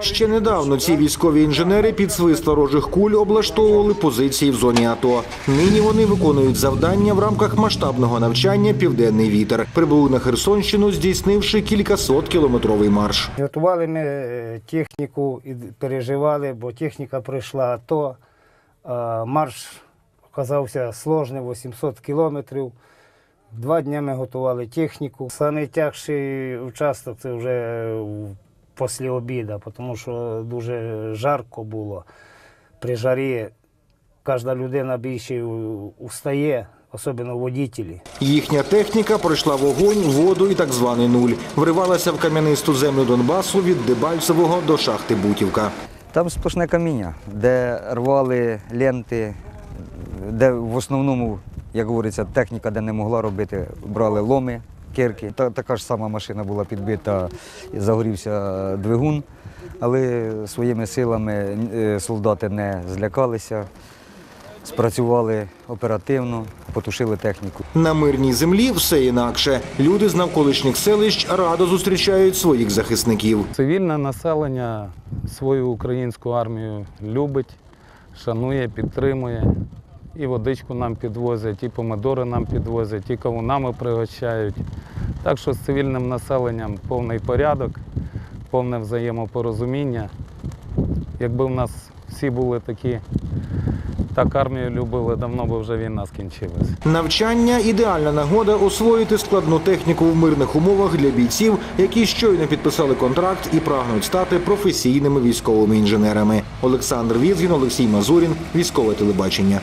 Ще недавно ці військові інженери під свист ворожих куль облаштовували позиції в зоні АТО. Нині вони виконують завдання в рамках масштабного навчання Південний вітер. Прибули на Херсонщину, здійснивши кількасот кілометровий марш. Готували ми е, техніку і переживали, бо техніка пройшла АТО. А Марш оказався сложний, 800 кілометрів. Два дні ми готували техніку. Найтяжчий участок це вже після обіду, тому що дуже жарко було. При жарі кожна людина більше у- устає, особливо водителі. Їхня техніка пройшла вогонь, воду і так званий нуль. Вривалася в кам'янисту землю Донбасу від Дебальцевого до шахти Бутівка. Там сплошне каміння, де рвали ленти, де в основному, як говориться, техніка, де не могла робити, брали ломи, кирки. Та, така ж сама машина була підбита, загорівся двигун, але своїми силами е, солдати не злякалися, спрацювали оперативно, потушили техніку. На мирній землі все інакше. Люди з навколишніх селищ радо зустрічають своїх захисників. Цивільне населення свою українську армію любить, шанує, підтримує. І водичку нам підвозять, і помидори нам підвозять, і кавунами пригощають. Так що з цивільним населенням повний порядок, повне взаємопорозуміння. Якби в нас всі були такі, так армію любили, давно би вже війна скінчилась. Навчання ідеальна нагода освоїти складну техніку в мирних умовах для бійців, які щойно підписали контракт і прагнуть стати професійними військовими інженерами. Олександр Візгін, Олексій Мазурін, військове телебачення.